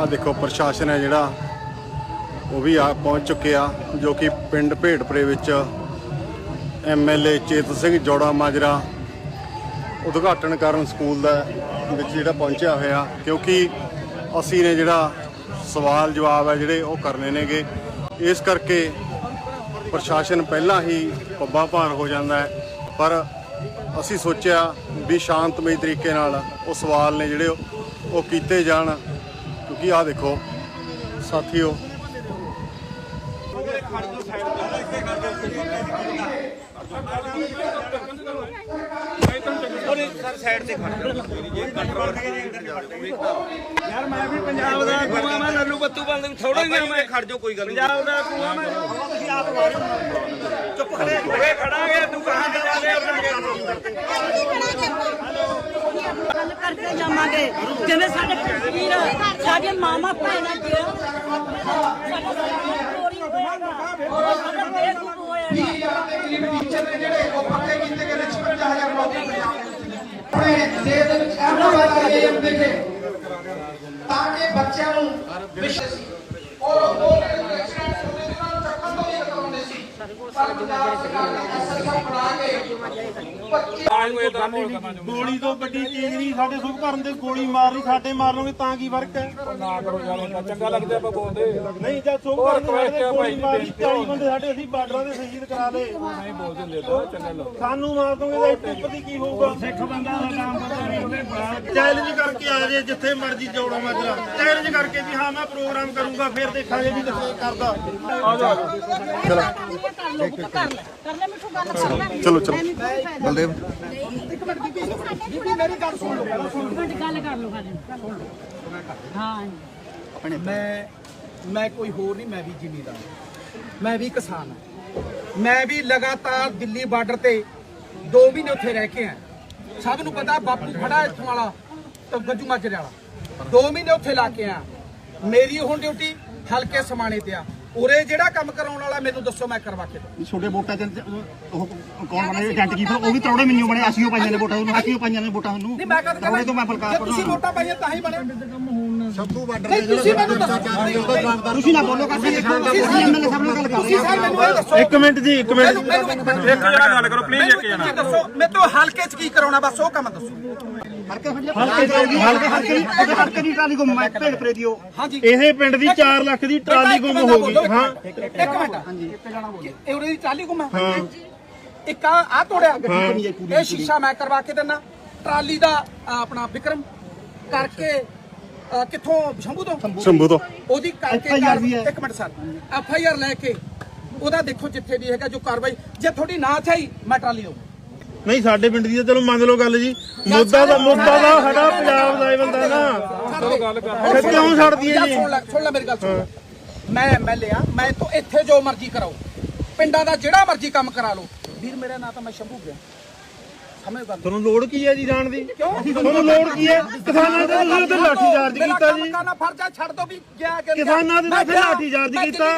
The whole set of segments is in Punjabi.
ਆ ਦੇਖੋ, ਪ੍ਰਸ਼ਾਸਨ ਹੈ ਜਿਹੜਾ, ਉਹ ਵੀ ਆ, ਪਹੁੰਚ ਚੁੱਕਿਆ ਜੋ ਕਿ ਪਿੰਡ ਭੇੜਪੁਰੇ ਵਿੱਚ ਐਮਐਲਏ ਚੇਤ ਸਿੰਘ ਜੋੜਾ ਮਾਜਰਾ ਉਦਘਾਟਨ ਕਰਨ ਸਕੂਲ ਦਾ ਵਿੱਚ ਜਿਹੜਾ ਪਹੁੰਚਿਆ ਹੋਇਆ, ਕਿਉਂਕਿ ਅਸੀਂ ਨੇ ਜਿਹੜਾ ਸਵਾਲ ਜਵਾਬ ਹੈ ਜਿਹੜੇ ਉਹ ਕਰਨੇ ਨੇਗੇ। ਇਸ ਕਰਕੇ ਪ੍ਰਸ਼ਾਸਨ ਪਹਿਲਾਂ ਹੀ ਪੱਬਾਂ ਭਾਰ ਹੋ ਜਾਂਦਾ ਹੈ, ਪਰ ਅਸੀਂ ਸੋਚਿਆ ਵੀ ਸ਼ਾਂਤਮਈ ਤਰੀਕੇ ਨਾਲ ਉਹ ਸਵਾਲ ਨੇ ਜਿਹੜੇ ਉਹ ਕੀਤੇ ਜਾਣ। ਕਿਉਂਕਿ ਆਹ ਦੇਖੋ। ਸਾਥੀਓ। ਯਾਰ ਮੈਂ ਵੀ ਪੰਜਾਬ ਦਾ ਕੂਆ ਮੈਂ ਲੱਲੂ ਬੱਤੂ ਬੰਦ ਥੋੜਾ ਹੀ ਆ ਮੈਂ। ਖੜ ਜਾ ਕੋਈ ਗੱਲ ਨਹੀਂ। ਪੰਜਾਬ ਦਾ ਕੂਆ ਮੈਂ। ਤੁਸੀਂ ਆਪ ਚੁੱਪ ਖੜੇ ਹੋਏ ਖੜਾਂਗੇ ਤੂੰ ਕਹਾਂ ਤੇ ਜਾ ਰਿਹਾ? ਗੱਲ ਕਰਕੇ ਜਾਵਾਂਗੇ। ਜਿਵੇਂ ਸਾਡੇ ਕਸ਼ਮੀਰ ਸਾਡੇ ਮਾਮਾ ਭੈਣਾਂ ਜੀ ਸਾਡਾ ਹੋਇਆ ਉਹ ਸਾਡਾ ਬੇਵਕੂਫ ਹੋਇਆ ਆਪਣੇ ਦੇਸ਼ ਦੇ ਵਿੱਚ ਇਹੋ ਵਾਲਾ ਇਹ ਹੁੰਦੇ ਨੇ ਤਾਂ ਕਿ ਬੱਚਿਆਂ ਨੂੰ ਵਿਸ਼ਵਾਸ ਸੀ। ਔਰ ਉਹ ਐਕਸੀਡੈਂਟ ਹੁੰਦੇ ਸੀ ਉਹਨਾਂ ਨੂੰ ਚੱਕਣ ਤੋਂ ਵੀ ਕਰਾਉਂਦੇ ਸੀ। ਪਰ ਪੰਜਾਬ ਸਰਕਾਰ ਨੇ ਐਸਐਸਐਫ ਬਣਾ ਕੇ 25 ਗੋਲੀ ਤੋਂ ਵੱਡੀ ਚੀਜ਼ ਨਹੀਂ ਸਾਡੇ ਸੁਖ ਭਰਨ ਦੇ ਗੋਲੀ ਮਾਰਨੀ ਸਾਡੇ ਮਾਰ ਲਓਗੇ ਤਾਂ ਕੀ ਫ਼ਰਕ ਹੈ? ਨਾ ਕਰੋ ਯਾਰ ਚੰਗਾ ਲੱਗਦਾ ਆਪਾਂ ਬੋਲਦੇ ਨਹੀਂ ਜਦ ਸੁਖ ਭਰਨ ਦੇ ਸਾਡੇ ਗੋਲੀ ਮਾਰੀ 40 ਬੰਦੇ ਸਾਡੇ ਅਸੀਂ ਬਾਰਡਰਾਂ ਦੇ ਸ਼ਹੀਦ ਕਰਾ ਲਏ। ਨਹੀਂ ਬੋਲ ਦਿੰਦੇ ਤਾਂ ਚੰਗਾ ਲੱਗਦਾ। ਸਾਨੂੰ ਮਾਰ ਦੋਗੇ ਤਾਂ ਇੱਥੇ ਉੱਪਰ ਦੀ ਕੀ ਹੋਊਗਾ? ਸਿੱਖ ਬੰਦਾ ਦਾ ਨਾਮ ਪਤਾ ਨਹੀਂ ਉਹਦੇ ਚੈਲੰਜ ਕਰਕੇ ਆ ਜੇ ਜਿੱਥੇ ਮਰਜ਼ੀ ਜੋੜੋ ਮਾਜਰਾ। ਚੈਲੰਜ ਕਰਕੇ ਵੀ ਹਾਂ ਮੈਂ ਪ੍ਰੋਗਰਾਮ ਕਰੂੰਗਾ ਫਿਰ ਦੇਖਾਂਗੇ ਵੀ ਕਿੱਥੇ ਕਰਦਾ। ਆ ਜਾ। ਕਰ ਲਓ ਕਰ ਲੈ ਕਰ ਲੈ ਮਿੱਠੂ ਗੱਲ ਕਰ ਲੈ ਚਲੋ। ਚਲੋ ਬਲਦੇਵ। ਇੱਕ ਮਿੰਟ ਬੀਬੀ ਬੀਬੀ ਮੇਰੀ ਗੱਲ ਸੁਣ। ਲਓ ਗੱਲ ਕਰ ਲਓ ਹਾਲੇ ਹਾਂ। ਮੈਂ ਮੈਂ ਕੋਈ ਹੋਰ ਨਹੀਂ ਮੈਂ ਵੀ ਜ਼ਿਮੀਂਦਾਰ। ਮੈਂ ਵੀ ਕਿਸਾਨ ਹਾਂ। ਮੈਂ ਵੀ ਲਗਾਤਾਰ ਦਿੱਲੀ ਬਾਰਡਰ ਤੇ 2 ਮਹੀਨੇ ਉੱਥੇ ਰਹਿ ਕੇ ਆ ਸਭ ਨੂੰ ਪਤਾ ਬਾਪੂ ਖੜਾ ਇੱਥੋਂ ਵਾਲਾ ਤੇ ਗੱਜੂ ਮਾਜਰੇ ਵਾਲਾ। 2 ਮਹੀਨੇ ਉੱਥੇ ਲਾ ਕੇ ਆ ਮੇਰੀ ਹੁਣ ਡਿਊਟੀ ਹਲਕੇ ਸਮਾਣੇ ਤੇ ਆ। ਉਰੇ ਜਿਹੜਾ ਕੰਮ ਕਰਾਉਣ ਵਾਲਾ ਮੈਨੂੰ ਦੱਸੋ ਮੈਂ ਕਰਵਾ ਕੇ ਦਊਂ। ਛੋਟੇ ਵੋਟਾਂ ਚ ਉਹ ਕੌਣ ਬਣੇ? ਏਜੰਟ ਕੀ ਉਹ ਵੀ ਤਰੋੜੇ ਮੈਨੂੰ ਬਣੇ। ਅਸੀਂ ਉਹ ਪਾਈਆਂ ਨੇ ਵੋਟਾਂ ਉਹਨੂੰ? ਅਸੀਂ ਉਹ ਪਾਈਆਂ ਨੇ ਵੋਟਾਂ ਉਹਨੂੰ? ਨਹੀਂ ਮੈਂ ਕਦ ਤਰੋੜੇ ਤੋਂ ਮੈਂ ਜੇ ਬਲਕਾਰ ਤੁਸੀਂ ਵੋਟਾਂ ਪਾਈਆਂ ਤਾਂ ਹੀ ਬਣੇ। ਸੱਤੂ ਬਾਰਡਰ ਨਹੀਂ ਤੁਸੀਂ ਮੈਨੂੰ ਦੱਸੋ। ਤੁਸੀਂ ਨਾ ਬੋਲੋ kasi ਤੁਸੀਂ ਐਮਐਲਏ ਸਾਹਿਬ ਨਾਲ ਗੱਲ ਤੁਸੀਂ ਕਰੋ ਸਰ ਮੈਨੂੰ ਇਹ ਦੱਸੋ। ਇੱਕ ਮਿੰਟ ਜੀ ਇੱਕ ਮਿੰਟ। ਇੱਕ ਮਿੰਟ ਇੱਕ ਜਣਾ ਗੱਲ ਕਰੋ ਪਲੀਜ਼ ਇੱਕ ਜਣਾ। ਤੁਸੀਂ ਦੱਸੋ। ਮੈਂ ਤੋਂ ਹਲਕੇ ਚ ਕੀ ਕਰਾਉਣਾ ਬਸ ਉਹ ਕੰਮ ਦੱਸੋ। ਟਰਾਲੀ ਇਹ ਪਿੰਡ ਦੀ 4 ਲੱਖ ਦੀ ਟਰਾਲੀ ਗੁੰਮ ਹੋ ਗਈ। ਹਾਂ। ਇੱਕ ਮਿੰਟ। ਹਾਂਜੀ। ਇੱਕ ਜਣਾ ਬੋਲੋ? ਇਹ ਉਹਦੀ ਟਰਾਲੀ ਗੁੰਮ ਹੈ। ਇੱਕ ਆ ਆ ਤੋੜਿਆ। ਇਹ ਸ਼ੀਸ਼ਾ ਮੈਂ ਕਰਵਾ ਕੇ ਦਿੰਨਾ। ਟਰਾਲੀ ਦਾ ਆ, ਆਪਣਾ ਵਿਕਰਮ ਕਰਕੇ ਕਿੱਥੋਂ? ਸ਼ੰਭੂ ਤੋਂ? ਸ਼ੰਭੂ ਤੋਂ। ਉਹਦੀ ਕਰਕੇ FIR ਵੀ ਹੈ। ਇੱਕ minute sir. F I R ਲੈ ਕੇ ਉਹਦਾ ਦੇਖੋ ਜਿੱਥੇ ਵੀ ਹੈਗਾ ਜੋ ਕਾਰਵਾਈ। ਜੇ ਤੁਹਾਡੀ ਨਾ ਚਾਹੀ ਮੈਂ ਟਰਾਲੀ ਦਊਂ ਨਹੀਂ ਸਾਡੇ ਪਿੰਡ ਦੀ ਤਾਂ ਚਲੋ ਮੰਨ ਲਓ ਗੱਲ ਜੀ। ਮੁੱਦਾ ਦਾ ਮੁੱਦਾ ਦਾ ਸਾਡਾ ਪੰਜਾਬ ਦਾ ਇਹ ਬੰਦਾ ਨਾ। ਫਿਰ ਕਿਉਂ ਛੱਡਦੀ ਹੈ ਜੀ? ਸੁਣ ਲੈ ਸੁਣ ਲੈ ਮੇਰੀ ਗੱਲ ਸੁਣ ਮੈਂ ਐਮਐਲਏ ਆ ਮੈਂ ਤੋਂ ਇੱਥੇ ਜੋ ਮਰਜ਼ੀ ਕਰਾਓ। ਪਿੰਡਾਂ ਦਾ ਜਿਹੜਾ ਮਰਜ਼ੀ ਕੰਮ ਕਰਾ ਲਓ। ਵੀਰ ਮੇਰਾ ਨਾਂ ਤਾਂ ਮੈਂ ਸ਼ੰਭੂ ਗਿਆ। ਤੁਹਾਨੂੰ ਲੋੜ ਕੀ ਹੈ ਜੀ ਜਾਣ ਦੀ? ਕਿਉਂ? ਤੁਹਾਨੂੰ ਲੋੜ ਕੀ ਹੈ? ਕਿਸਾਨਾਂ ਦੇ ਤੁਸੀਂ ਉੱਤੇ ਲਾਠੀ ਚਾਰਜ ਮੇਰਾ ਕੀਤਾ ਜੀ। ਕਰਨਾ ਫਰਜ਼ ਆ ਛੱਡ ਦੋ ਵੀ ਗਿਆ ਕਿ ਕਿਸਾਨਾਂ ਦੇ ਉੱਤੇ ਗਿਆ, ਲਾਠੀ ਚਾਰਜ ਕੀਤਾ।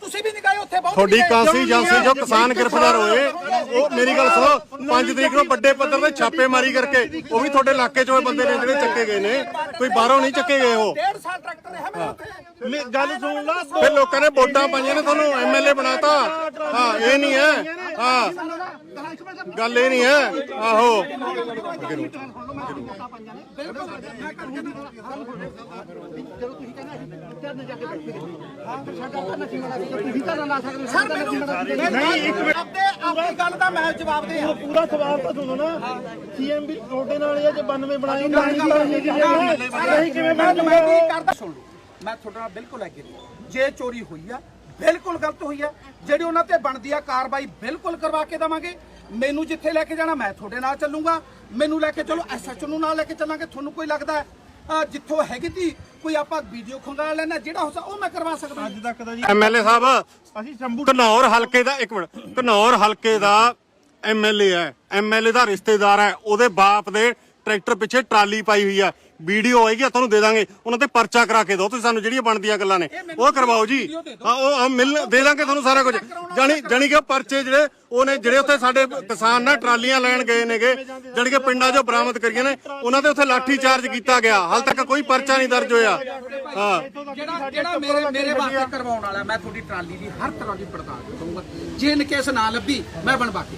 ਤੁਸੀਂ ਵੀ ਨਹੀਂ ਗਏ ਉੱਥੇ ਬਹੁਤ ਤੁਹਾਡੀ। ਕਾਂਸੀ ਏਜੰਸੀ ਜੋ ਕਿਸਾਨ ਗ੍ਰਿਫਤਾਰ ਹੋਏ? ਉਹ ਮੇਰੀ ਗੱਲ ਸੁਣੋ 5 ਤਰੀਕ ਨੂੰ ਵੱਡੇ ਪੱਧਰ ਤੇ ਛਾਪੇਮਾਰੀ ਕਰਕੇ ਉਹ ਵੀ ਤੁਹਾਡੇ ਇਲਾਕੇ ਚੋਂ ਇਹ ਬੰਦੇ ਨੇ ਜਿਹੜੇ ਚੱਕੇ ਗਏ ਨੇ। ਕੋਈ ਬਾਹਰੋਂ ਨਹੀਂ ਚੱਕੇ ਗਏ ਉਹ। ਡੇਢ ਸਾਲ ਟਰੈਕਟਰ ਰਿਹਾ ਮੈਂ ਉੱਥੇ। ਮੇ- ਗੱਲ ਸੁਣ ਲਾ ਫਿਰ ਲੋਕਾਂ ਨੇ ਵੋਟਾਂ ਪਾਈਆਂ ਨੇ ਤੁਹਾਨੂੰ ਐਮਐਲਏ ਬਣਾਤਾ। ਹਾਂ ਇਹ ਨਹੀਂ ਹੈ। ਹਾਂ। ਗੱਲ ਇਹ ਨਹੀਂ ਹੈ। ਆਹੋ। ਨਹੀਂ ਇੱਕ ਮਿੰਟ ਆਪਦੇ ਆਪਣੀ ਗੱਲ ਦਾ ਮੈਂ ਜਵਾਬ ਦੇ ਆ ਪੂਰਾ ਸਵਾਲ ਤਾਂ ਸੁਣੋ ਨਾ ਸੀਐਮ ਵੀ ਤੁਹਾਡੇ ਨਾਲ ਹੀ ਆ ਜੇ 92 ਬਣਾਏ ਨਹੀਂ ਕਿਵੇਂ ਮੈਂ ਕਰਦਾ? ਸੁਣ ਲਓ ਮੈਂ ਤੁਹਾਡੇ ਨਾਲ ਬਿਲਕੁਲ ਐਗਰੀ ਜੇ ਚੋਰੀ ਹੋਈ ਆ ਬਿਲਕੁਲ ਗਲਤ ਹੋਈ ਆ। ਜਿਹੜੀ ਉਹਨਾਂ ਤੇ ਬਣਦੀ ਆ ਕਾਰਵਾਈ ਬਿਲਕੁਲ ਕਰਵਾ ਕੇ ਦਵਾਂਗੇ। ਮੈਨੂੰ ਜਿੱਥੇ ਲੈ ਕੇ ਜਾਣਾ ਮੈਂ ਤੁਹਾਡੇ ਨਾਲ ਚੱਲੂੰਗਾ। ਮੈਨੂੰ ਲੈ ਕੇ ਚਲੋ ਐਸਐਚਓ ਨੂੰ ਨਾਲ ਲੈ ਕੇ ਚੱਲਾਂਗੇ ਤੁਹਾਨੂੰ ਕੋਈ ਲੱਗਦਾ ਜਿੱਥੋਂ ਹੈਗੀ ਤੀ ਕੋਈ ਆਪਾਂ ਵੀਡੀਓ ਖੰਗਾ ਲੈਣਾ ਜਿਹੜਾ ਹੋ ਸਕਦਾ ਉਹ ਮੈਂ ਕਰਵਾ ਸਕਦਾ ਅੱਜ ਤੱਕ ਦਾ ਜੀ ਐਮਐਲਏ ਸਾਹਿਬ ਅਸੀਂ ਸ਼ੰਭੂ ਘਨੌਰ ਹਲਕੇ ਦਾ ਇੱਕ ਮਿੰਟ ਘਨੌਰ ਹਲਕੇ ਦਾ ਐਮਐਲਏ ਹੈ। ਐਮਐਲਏ ਦਾ ਰਿਸ਼ਤੇਦਾਰ ਹੈ। ਉਹਦੇ ਬਾਪ ਦੇ ਟਰੈਕਟਰ ਪਿੱਛੇ ਟਰਾਲੀ ਪਾਈ ਹੋਈ ਆ। ਵੀਡੀਓ ਆਏਗੀ ਆ ਤੁਹਾਨੂੰ ਦੇ ਦਾਂਗੇ। ਉਹਨਾਂ ਤੇ ਪਰਚਾ ਕਰਾ ਕੇ ਦਿਓ। ਤੁਸੀਂ ਸਾਨੂੰ ਜਿਹੜੀਆਂ ਬਣਦੀਆਂ ਗੱਲਾਂ ਨੇ ਉਹ ਕਰਵਾਓ ਜੀ। ਹਾਂ ਉਹ ਮਿਲ ਦੇ ਦਾਂਗੇ ਤੁਹਾਨੂੰ ਸਾਰਾ ਕੁਝ। ਜਾਣੀ ਜਾਣੀ ਕਿ ਪਰਚੇ ਜਿਹੜੇ ਉਹ ਨੇ ਜਿਹੜੇ ਉੱਥੇ ਸਾਡੇ ਕਿਸਾਨ ਨਾ ਟਰਾਲੀਆਂ ਲੈਣ ਗਏ ਨੇਗੇ ਜਾਣੀ ਕਿ ਪਿੰਡਾਂ 'ਚੋਂ ਬਰਾਮਦ ਕਰੀਆਂ ਨੇ ਉਹਨਾਂ ਤੇ ਉੱਥੇ ਲਾਠੀ ਚਾਰਜ ਕੀਤਾ ਗਿਆ। ਹਾਲ ਤੱਕ ਕੋਈ ਪਰਚਾ ਨਹੀਂ ਦਰਜ ਹੋਇਆ। ਹਾਂ। ਜਿਹੜਾ ਜਿਹੜਾ ਮੇਰੇ ਮੇਰੇ ਵਾਸਤੇ ਕਰਵਾਉਣ ਵਾਲਾ ਮੈਂ ਤੁਹਾਡੀ ਟਰਾਲੀ ਦੀ ਹਰ ਤਰ੍ਹਾਂ ਦੀ ਪੜਤਾਲ ਕਰੂੰਗਾ। ਜੇ ਇਨ ਕੇਸ ਨਾ ਲੱਭੀ ਮੈਂ ਬਣਵਾ ਕੇ